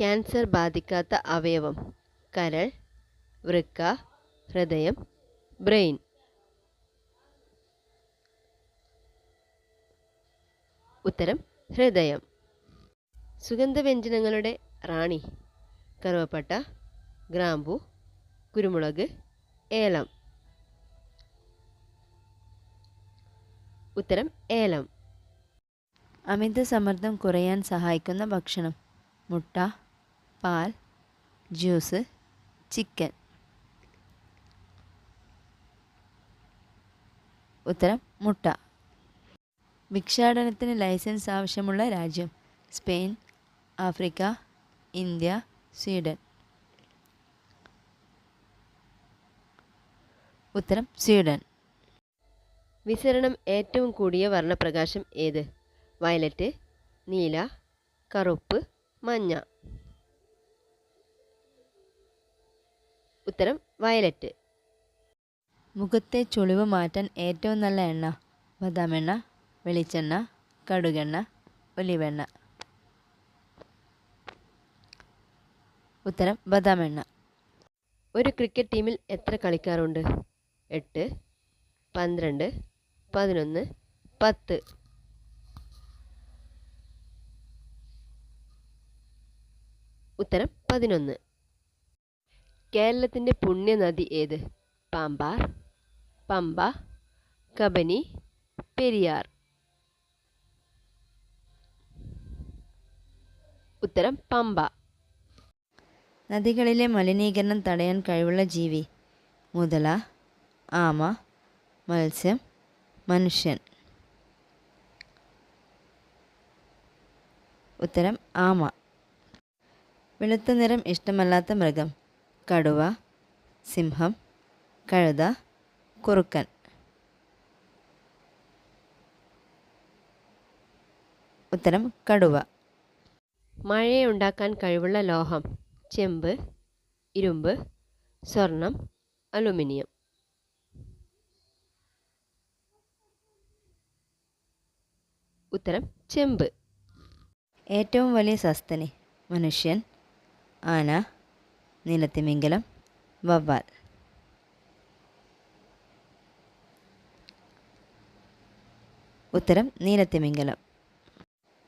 Cancer ബാധിക്കാത്ത അവയവം. കരൾ വൃക്ക ഹൃദയം ബ്രെയിൻ. ഉത്തരം ഹൃദയം. സുഗന്ധവ്യഞ്ജനങ്ങളുടെ റാണി. കറുവപ്പട്ട ഗ്രാമ്പു കുരുമുളക് ഏലം. ഉത്തരം ഏലം. അമിത സമ്മർദ്ദം കുറയാൻ സഹായിക്കുന്ന ഭക്ഷണം. മുട്ട പാൽ ജ്യൂസ് ചിക്കൻ. ഉത്തരം മുട്ട. ഭിക്ഷാടനത്തിന് ലൈസൻസ് ആവശ്യമുള്ള രാജ്യം സ്പെയിൻ ആഫ്രിക്ക ഇന്ത്യ സ്വീഡൻ. ഉത്തരം സ്വീഡൻ. വിസരണം ഏറ്റവും കൂടിയ വർണപ്രകാശം ഏത്? വയലറ്റ് നീല കറുപ്പ് മഞ്ഞ. ഉത്തരം വയലറ്റ്. മുഖത്തെ ചുളിവ് മാറ്റാൻ ഏറ്റവും നല്ല എണ്ണ ബദാം എണ്ണ വെളിച്ചെണ്ണ കടുകെണ്ണ ഒലിവെണ്ണ. ഉത്തരം ബദാം എണ്ണ ഒരു ക്രിക്കറ്റ് ടീമിൽ എത്ര കളിക്കാറുണ്ട്? എട്ട് പന്ത്രണ്ട് പതിനൊന്ന് പത്ത്. ഉത്തരം പതിനൊന്ന്. കേരളത്തിന്റെ പുണ്യനദി ഏത്? പാമ്പാർ പമ്പ കബനി പെരിയാർ. ഉത്തരം പമ്പ. നദികളിലെ മലിനീകരണം തടയാൻ കഴിവുള്ള ജീവി. മുതല ആമ മത്സ്യം മനുഷ്യൻ. ഉത്തരം ആമ. വെളുത്ത നിറം ഇഷ്ടമല്ലാത്ത മൃഗം. കടുവ സിംഹം കഴുത കുറുക്കൻ. ഉത്തരം കടുവ. മഴയുണ്ടാക്കാൻ കഴിവുള്ള ലോഹം ചെമ്പ് ഇരുമ്പ് സ്വർണം അലുമിനിയം. ഉത്തരം ചെമ്പ്. ഏറ്റവും വലിയ സസ്തനി മനുഷ്യൻ ആന നീലത്തിമിംഗലം വവ്വാൽ. ഉത്തരം നീലത്തിമിംഗലം.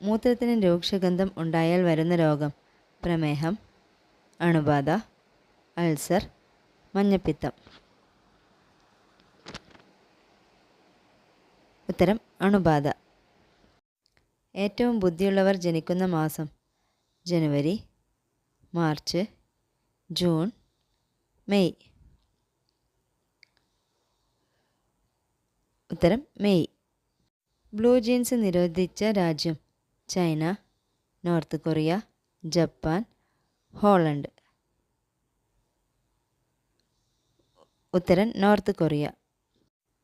മൂത്രത്തിന് രൂക്ഷഗന്ധം ഉണ്ടായാൽ വരുന്ന രോഗം പ്രമേഹം അണുബാധ അൾസർ മഞ്ഞപ്പിത്തം. ഉത്തരം അണുബാധ. ഏറ്റവും ബുദ്ധിയുള്ളവർ ജനിക്കുന്ന മാസം ജനുവരി മാർച്ച് ജൂൺ മെയ്. ഉത്തരം മെയ്. ബ്ലൂ ജീൻസ് നിരോധിച്ച രാജ്യം China North Korea Japan Holland. ഉത്തരം നോർത്ത് കൊറിയ.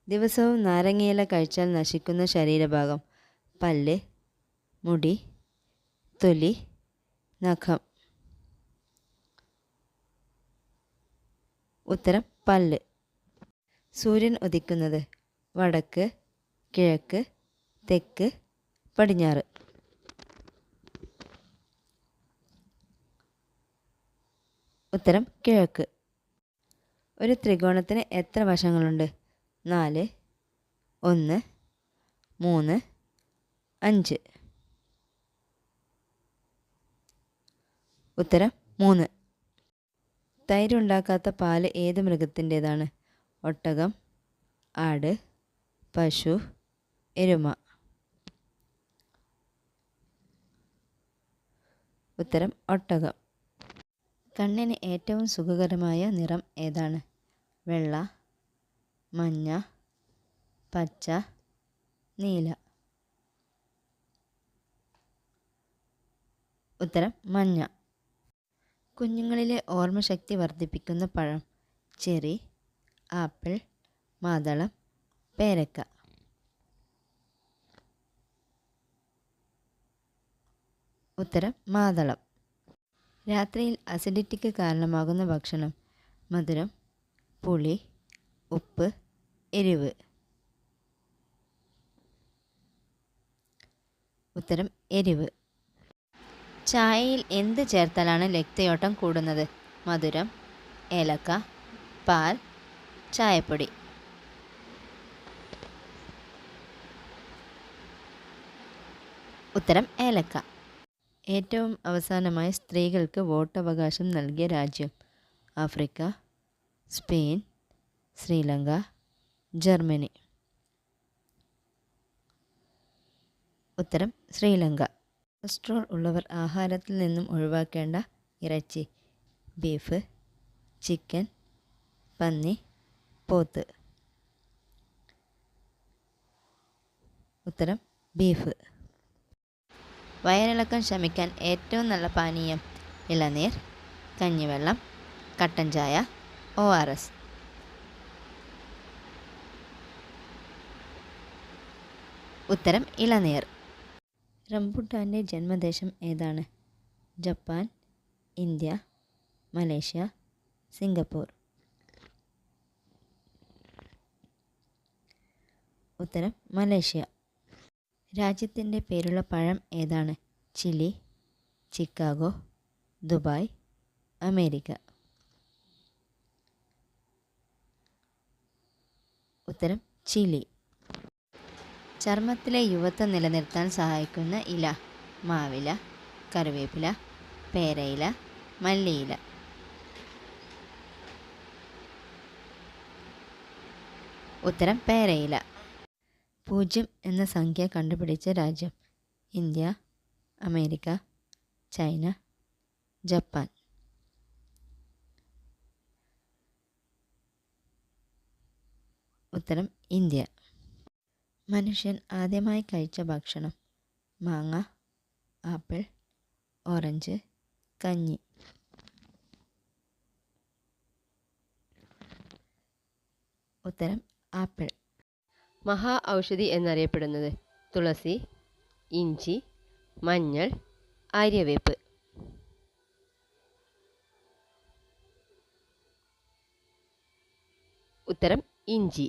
ദിവസവും നാരങ്ങയില കഴിച്ചാൽ നശിക്കുന്ന ശരീരഭാഗം പല്ല് മുടി തൊലി നഖം. ഉത്തരം പല്ല്. സൂര്യൻ ഉദിക്കുന്നത് വടക്ക് കിഴക്ക് തെക്ക് പടിഞ്ഞാറ്. ഉത്തരം കിഴക്ക്. ഒരു ത്രികോണത്തിന് എത്ര വശങ്ങളുണ്ട്? നാല് ഒന്ന് മൂന്ന് അഞ്ച്. ഉത്തരം മൂന്ന്. തൈരുണ്ടാക്കാത്ത പാൽ ഏത് മൃഗത്തിന്റേതാണ്? ഒട്ടകം ആട് പശു എരുമ. ഉത്തരം ഒട്ടകം. കണ്ണിന് ഏറ്റവും സുഖകരമായ നിറം ഏതാണ്? വെള്ള മഞ്ഞ പച്ച നീല. ഉത്തരം മഞ്ഞ. കുഞ്ഞുങ്ങളിലെ ഓർമ്മശക്തി വർദ്ധിപ്പിക്കുന്ന പഴം ചെറി ആപ്പിൾ മാതളം പേരക്ക. ഉത്തരം മാതളം. രാത്രിയിൽ അസിഡിറ്റിക്ക് കാരണമാകുന്ന ഭക്ഷണം മധുരം പുളി ഉപ്പ് എരിവ്. ഉത്തരം എരിവ്. ചായയിൽ എന്ത് ചേർത്താലാണ് രക്തയോട്ടം കൂടുന്നത്? മധുരം ഏലക്ക പാൽ ചായപ്പൊടി. ഉത്തരം ഏലക്ക. ഏറ്റവും അവസാനമായി സ്ത്രീകൾക്ക് വോട്ടവകാശം നൽകിയ രാജ്യം ആഫ്രിക്ക സ്പെയിൻ ശ്രീലങ്ക ജർമ്മനി. ഉത്തരം ശ്രീലങ്ക. കൊളസ്ട്രോൾ ഉള്ളവർ ആഹാരത്തിൽ നിന്നും ഒഴിവാക്കേണ്ട ഇറച്ചി ബീഫ് ചിക്കൻ പന്നി പോത്ത്. ഉത്തരം ബീഫ്. വയറിളക്കം ശമിക്കാൻ ഏറ്റവും നല്ല പാനീയം ഇളനീർ കഞ്ഞിവെള്ളം കട്ടൻ ചായ ഒ ആർ എസ്. ഉത്തരം ഇളനീർ. റംബുട്ടാന്റെ ജന്മദേശം ഏതാണ്? Japan India Malaysia Singapore. ഉത്തരം മലേഷ്യ. രാജ്യത്തിന്റെ പേരുള്ള പഴം ഏതാണ്? Chile Chicago Dubai America. ഉത്തരം ചിലി. ചർമ്മത്തിലെ യുവത്വം നിലനിർത്താൻ സഹായിക്കുന്ന ഇല മാവില കറിവേപ്പില പേരയില മല്ലിയില. ഉത്തരം പേരയില. പൂജ്യം എന്ന സംഖ്യ കണ്ടുപിടിച്ച രാജ്യം ഇന്ത്യ അമേരിക്ക ചൈന ജപ്പാൻ. ഉത്തരം ഇന്ത്യ. മനുഷ്യൻ ആദ്യമായി കഴിച്ച ഭക്ഷണം മാങ്ങ ആപ്പിൾ ഓറഞ്ച് കഞ്ഞി. ഉത്തരം ആപ്പിൾ. മഹാ ഔഷധി എന്നറിയപ്പെടുന്നത് തുളസി ഇഞ്ചി മഞ്ഞൾ ആര്യവേപ്പ് ഉത്തരം ഇഞ്ചി.